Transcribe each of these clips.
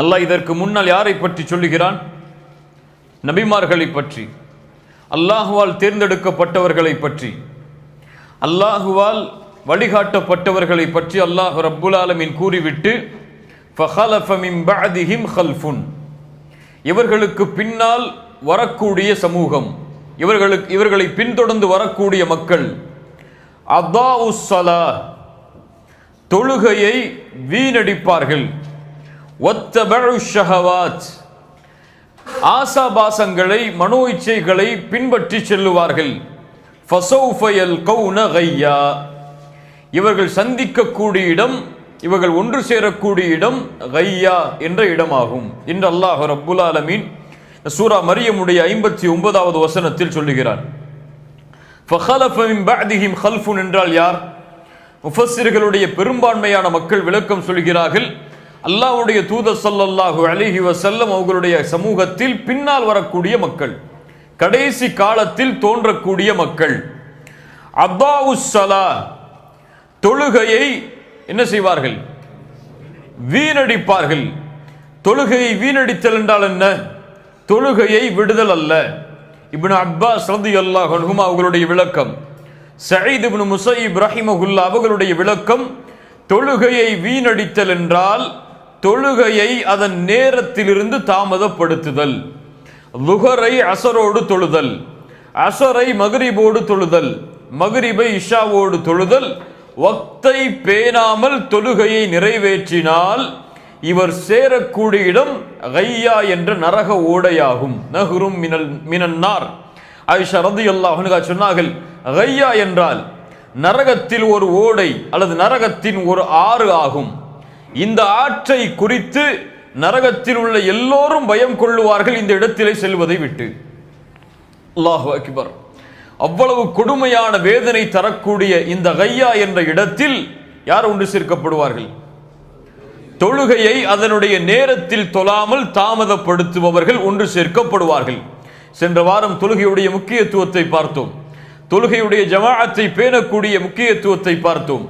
அல்லாஹ் இதற்கு முன்னால் யாரை பற்றி சொல்லுகிறான்? நபிமார்களை பற்றி. அல்லாஹுவால் தேர்ந்தெடுக்கப்பட்டவர்களை பற்றி. அல்லாஹுவால் வழிகாட்டப்பட்டவர்களை பற்றி அல்லாஹ் ரப்புல் ஆலமின் கூறிவிட்டு ஹல்ஃபுன் இவர்களுக்கு பின்னால் வரக்கூடிய சமூகம். இவர்களுக்கு இவர்களை பின்தொடர்ந்து வரக்கூடிய மக்கள். அதாவுசலா தொழுகையை வீணடிப்பார்கள். ஒத்தபழு ஷஹவாத். ஆசாபாசங்களை மனோ இச்சைகளை பின்பற்றி செல்லுவார்கள். ஃபசௌஃபயல் கௌன கையா. இவர்கள் சந்திக்கக்கூடிய இடம் இவர்கள் ஒன்று சேரக்கூடிய இடம் கையா என்ற இடமாகும். என்று அல்லாஹ் ரப்புல் ஆலமீன் சூரா மரியமுடைய ஐம்பத்தி ஒன்பதாவது வசனத்தில் சொல்லுகிறார் ஃபஹலஃப மின் பஅதிஹிம் ஹல்ஃபுன் என்றால் யார்? முஃபஸிர்களுடைய பெரும்பான்மையான மக்கள் விளக்கம் சொல்கிறார்கள் அல்லாஹ்வுடைய தூத சொல்லல்லாஹு அலிஹி வசல்லம் அவர்களுடைய சமூகத்தில் பின்னால் வரக்கூடிய மக்கள் கடைசி காலத்தில் தோன்றக்கூடிய மக்கள். அப்பாவுஸ் ஸலா தொழுகையை என்ன செய்வார்கள்? வீணடிப்பார்கள். தொழுகையை வீணடித்தல் என்றால் என்ன? தொழுகையை விடுதல் அல்ல. இப்னு அப்பாஸ் ரலியல்லாஹு அல்லாஹ் அவர்களுடைய விளக்கம் சயீத் இப்னு முஸைப் ரஹிமஹுல்லா அவர்களுடைய விளக்கம் தொழுகையை வீணடித்தல் என்றால் தொழுகையை அதன் நேரத்திலிருந்து தாமதப்படுத்துதல். லுகரை அசரோடு தொழுதல் அசரை மகரிபோடு தொழுதல் மகரிபை இஷாவோடு தொழுதல் வக்தை பேணாமல் தொழுகையை நிறைவேற்றினால் இவர் சேரக்கூடிய இடம் கையா என்ற நரக ஓடையாகும். நகுரும் மினல் மினன்னார். ஆயிஷா ரதியல்லாஹு அன்ஹா சொன்னார்கள் கையா என்றால் நரகத்தில் ஒரு ஓடை அல்லது நரகத்தின் ஒரு ஆறு ஆகும். இந்த ஆற்றை குறித்து நரகத்தில் உள்ள எல்லோரும் பயம் கொள்ளுவார்கள் இந்த இடத்திலே செல்வதை விட்டு. அல்லாஹு அக்பர். அவ்வளவு கொடுமையான வேதனை தரக்கூடிய இந்த கையா என்ற இடத்தில் யார் ஒன்று சேர்க்கப்படுவார்கள்? தொழுகையை அதனுடைய நேரத்தில் தொழாமல் தாமதப்படுத்துபவர்கள் ஒன்று சேர்க்கப்படுவார்கள். சென்ற வாரம் தொழுகையுடைய முக்கியத்துவத்தை பார்த்தோம். தொழுகையுடைய ஜமாஅத்தை பேணக்கூடிய முக்கியத்துவத்தை பார்த்தோம்.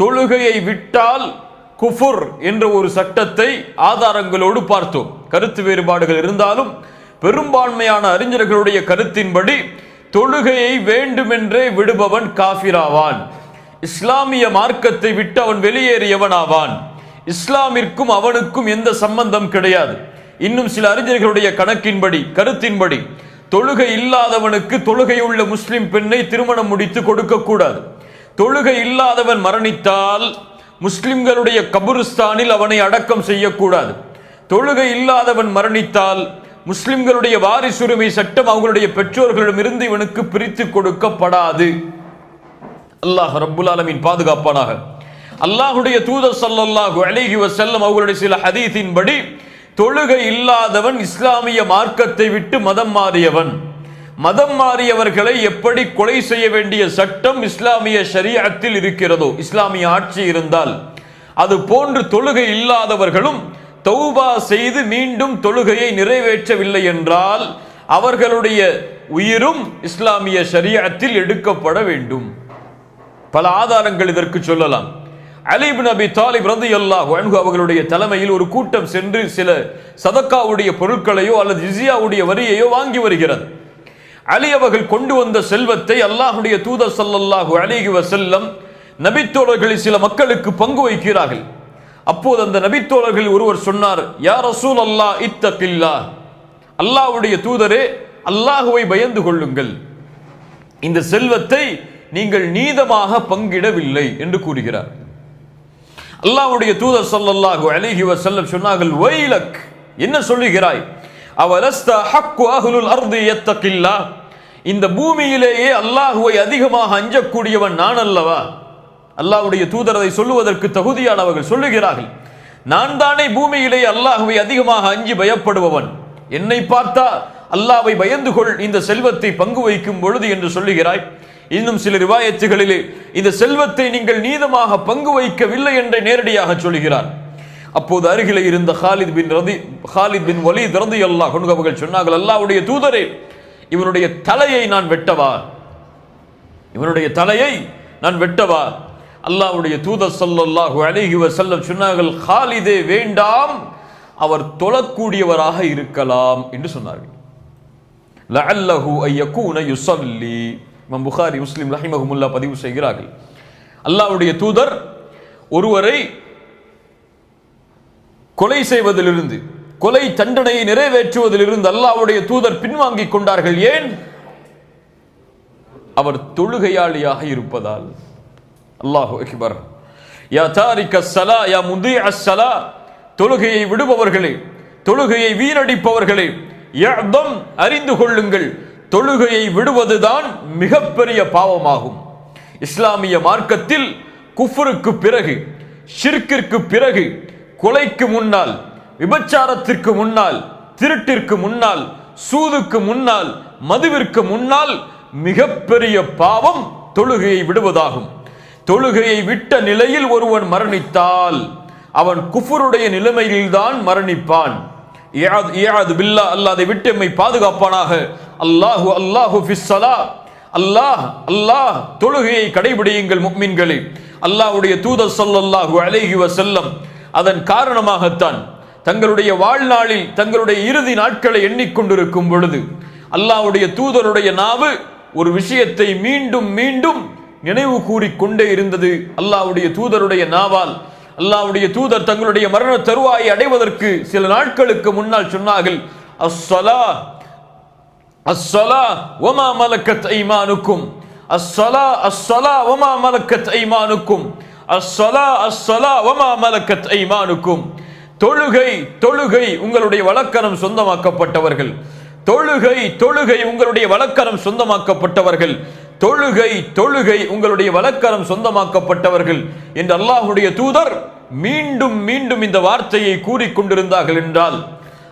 தொழுகையை விட்டால் குஃபுர் என்ற ஒரு சட்டத்தை ஆதாரங்களோடு பார்த்தோம். கருத்து வேறுபாடுகள் இருந்தாலும் பெரும்பான்மையான அறிஞர்களுடைய கருத்தின்படி தொழுகையை வேண்டுமென்றே விடுபவன் காஃபிராவான். இஸ்லாமிய மார்க்கத்தை விட்டு அவன் வெளியேறியவனாவான். இஸ்லாமிற்கும் அவனுக்கும் எந்த சம்பந்தம் கிடையாது. இன்னும் சில அறிஞர்களுடைய கணக்கின்படி கருத்தின்படி தொழுகை இல்லாதவனுக்கு தொழுகையுள்ள முஸ்லிம் பெண்ணை திருமணம் முடித்து கொடுக்கக்கூடாது தொழுகை இல்லாதவன் மரணித்தால் முஸ்லிம்களுடைய கபுருஸ்தானில் அவனை அடக்கம் செய்யக்கூடாது. தொழுகை இல்லாதவன் மரணித்தால் முஸ்லிம்களுடைய வாரிசுரிமை சட்டம் அவங்களுடைய பெற்றோர்களிடமிருந்து இவனுக்கு பிரித்து கொடுக்கப்படாது. அல்லாஹ் ரப்புல் ஆலமின் பாதுகாப்பானாக. அல்லாஹுடைய தூதர் சல்லாஹு அலிஹி வசல்லம் அவர்களுடைய சில ஹதீஸின்படி தொழுகை இல்லாதவன் இஸ்லாமிய மார்க்கத்தை விட்டு மதம் மாறியவன். மதம் மாறியவர்களை எப்படி கொலை செய்ய வேண்டிய சட்டம் இஸ்லாமிய ஷரியத்தில் இருக்கிறதோ இஸ்லாமிய ஆட்சி இருந்தால் அது போன்று தொழுகை இல்லாதவர்களும் தௌபா செய்து மீண்டும் தொழுகையை நிறைவேற்றவில்லை என்றால் அவர்களுடைய உயிரும் இஸ்லாமிய ஷரியத்தில் எடுக்கப்பட வேண்டும். பல ஆதாரங்கள் இதற்கு சொல்லலாம். அலிபின் நபி தாலிப் ரதியல்லாஹு அன்ஹு அவர்களுடைய தலைமையில் ஒரு கூட்டம் சென்று சில சதக்காவுடைய பொருட்களையோ அல்லது ஜிசியாவுடைய வரியையோ வாங்கி வருகிறது. அலி அவர்கள் கொண்டு வந்த செல்வத்தை அல்லாஹுடைய தூதர் சல்லல்லாஹு அலைஹி செல்லம் நபித்தோழர்களில் சில மக்களுக்கு பங்கு வைக்கிறார்கள். அப்போது அந்த நபித்தோழர்கள் ஒருவர் சொன்னார் யார் ரசூல் அல்லாஹ் இத்தகில்லா அல்லாஹ்வுடைய தூதரே அல்லாஹுவை பயந்து கொள்ளுங்கள். இந்த செல்வத்தை நீங்கள் நீதமாக பங்கிடவில்லை என்று கூறுகிறார். அல்லாவுடைய தூதர் ஸல்லல்லாஹு அலிஹி வசல்லம் சொன்னார்கள் வைலக் என்ன சொல்லுகிறாய்? அவலஸ்த ஹக்கு அஹ்லுல் அர்து எத்தக்கில்லா இந்த பூமியிலேயே அல்லாஹுவை அதிகமாக அஞ்சக்கூடியவன் நான் அல்லவா? அல்லாஹ்வுடைய தூதரதை சொல்லுவதற்கு தகுதியானவர்கள் சொல்லுகிறார்கள் நான் தானே பூமியிலே அல்லாஹுவை அதிகமாக அஞ்சி பயப்படுபவன். என்னை பார்த்தா அல்லாவை பயந்து கொள் இந்த செல்வத்தை பங்கு வைக்கும் பொழுது என்று சொல்லுகிறாய். இன்னும் சில ரிவாயத்துகளிலே இந்த செல்வத்தை நீங்கள் நீதமாக பங்கு வைக்கவில்லை என்று நேரடியாக சொல்கிறார். அப்போது அருகிலே இருந்த ஹாலித் பின் ரதி ஹாலித் பின் வலீத் ரதி அல்லாஹ் அவர்கள் சொன்னார்கள் அல்லாவுடைய தூதரே இவனுடைய தலையை நான் வெட்டவா? இவனுடைய தலையை நான் வெட்டவா? அல்லாவுடைய தூதர் ஸல்லல்லாஹு அலைஹி வஸல்லம் சொன்னார்கள் ஹாலிதே வேண்டாம் அவர் தொழக்கூடியவராக இருக்கலாம் என்று சொன்னார்கள். லஅல்லஹு ஐயக்கூன யுசல்லி இமாம் புகாரி முஸ்லீம் ரஹிமஹுமுல்லா பதிவு செய்கிறார்கள். அல்லாவுடைய தூதர் ஒருவரை கொலை செய்வதிலிருந்து கொலை தண்டனையை நிறைவேற்றுவதிலிருந்து அல்லாவுடைய தூதர் பின்வாங்கிக் கொண்டார்கள். ஏன்? அவர் தொழுகையாளியாக இருப்பதால். அல்லாஹு அக்பர். யா தாரிக ஸலா யா முதி அஸ்ஸலா தொழுகையை விடுபவர்களே தொழுகையை வீணடிப்பவர்களே யஅதம் அறிந்து கொள்ளுங்கள். தொழுகையை விடுவதுதான் மிகப்பெரிய பாவமாகும். இஸ்லாமிய மார்க்கத்தில் குஃபருக்கு பிறகு ஷிர்கிற்கு பிறகு கொலைக்கு முன்னால் விபச்சாரத்திற்கு முன்னால் திருட்டிற்கு முன்னால் சூதுக்கு முன்னால் மதுவிற்கு முன்னால் மிகப்பெரிய பாவம் தொழுகையை விடுவதாகும். தொழுகையை விட்ட நிலையில் ஒருவன் மரணித்தால் அவன் குஃபருடைய நிலைமையில்தான் மரணிப்பான். இயாது- இயாது பில்லா அல்லாஹ் அதை விட்டு எம்மை பாதுகாப்பானாக. அல்லாஹு அல்லாஹு ஃபிஸ்ஸலா அல்லாஹ் அல்லாஹ் தொழுகையை கடைபிடியுங்கள் முக்மின்களே. அல்லாஹ்வுடைய தூதர் சொல்லல்லாஹு அலைஹி செல்லம் அதன் காரணமாகத்தான் தங்களுடைய வாழ்நாளில் தங்களுடைய இறுதி நாட்களை எண்ணிக்கொண்டிருக்கும் பொழுது அல்லாஹ்வுடைய தூதருடைய நாவு ஒரு விஷயத்தை மீண்டும் மீண்டும் நினைவு கூறிக்கொண்டே இருந்தது. அல்லாஹ்வுடைய தூதருடைய நாவால் அல்லாவுடைய தூதர் தங்களுடைய மரண தருவாயை அடைவதற்கு சில நாட்களுக்கு முன்னால் சொன்னார்கள் அஸ்ஸலா அஸ்ஸலா வமா மலக்கத் ஐமானுக்கும் அஸ்ஸலா அஸ்ஸலா வமா மலக்கத் ஐமானுக்கும் அஸ்ஸலா அஸ்ஸலா வமா மலக்கத் ஐமானுக்கும். தொழுகை தொழுகை உங்களுடைய வழக்கணம் சொந்தமாக்கப்பட்டவர்கள். தொழுகை தொழுகை உங்களுடைய வழக்கணம் சொந்தமாக்கப்பட்டவர்கள். தொழுகை தொழுகை உங்களுடைய வழக்கரம் சொந்தமாக்கப்பட்டவர்கள் என்று அல்லாஹ்வுடைய தூதர் மீண்டும் மீண்டும் இந்த வார்த்தையை கூறிக்கொண்டிருந்தார்கள் என்றால்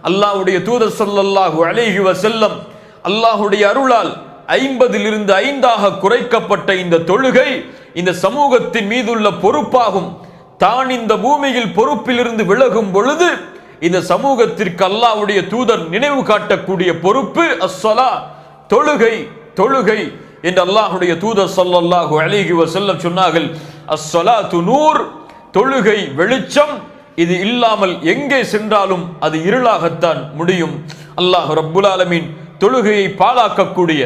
அல்லாஹுடைய தூதர் சொல்லல்லாஹு அழகி செல்லம் அல்லாஹுடைய அருளால் ஐம்பதிலிருந்து ஐந்தாக குறைக்கப்பட்ட இந்த தொழுகை இந்த சமூகத்தின் மீதுள்ள பொறுப்பாகும். தான் இந்த பூமியில் பொறுப்பிலிருந்து விலகும் பொழுது இந்த சமூகத்திற்கு அல்லாஹ்வுடைய தூதர் நினைவு காட்டக்கூடிய பொறுப்பு அஸ்ஸலா தொழுகை தொழுகை என்று அல்லாஹுடைய தூதர் ஸல்லல்லாஹு அலைஹி வஸல்லம் சொன்னார்கள் அஸ்ஸலாத்து நூர் தொழுகை வெளிச்சம் இது இல்லாமல் எங்கே சென்றாலும் அது இருளாகத்தான் முடியும். அல்லாஹ் ரப்புல் ஆலமீன் தொழுகையை பாழாக்கக்கூடிய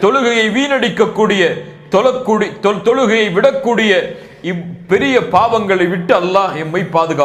தொழுகையை வீணடிக்கக்கூடிய தொழக்கூடிய தொழுகையை விடக்கூடிய இப்பெரிய பாவங்களை விட்டு அல்லாஹ் எம்மை பாதுகா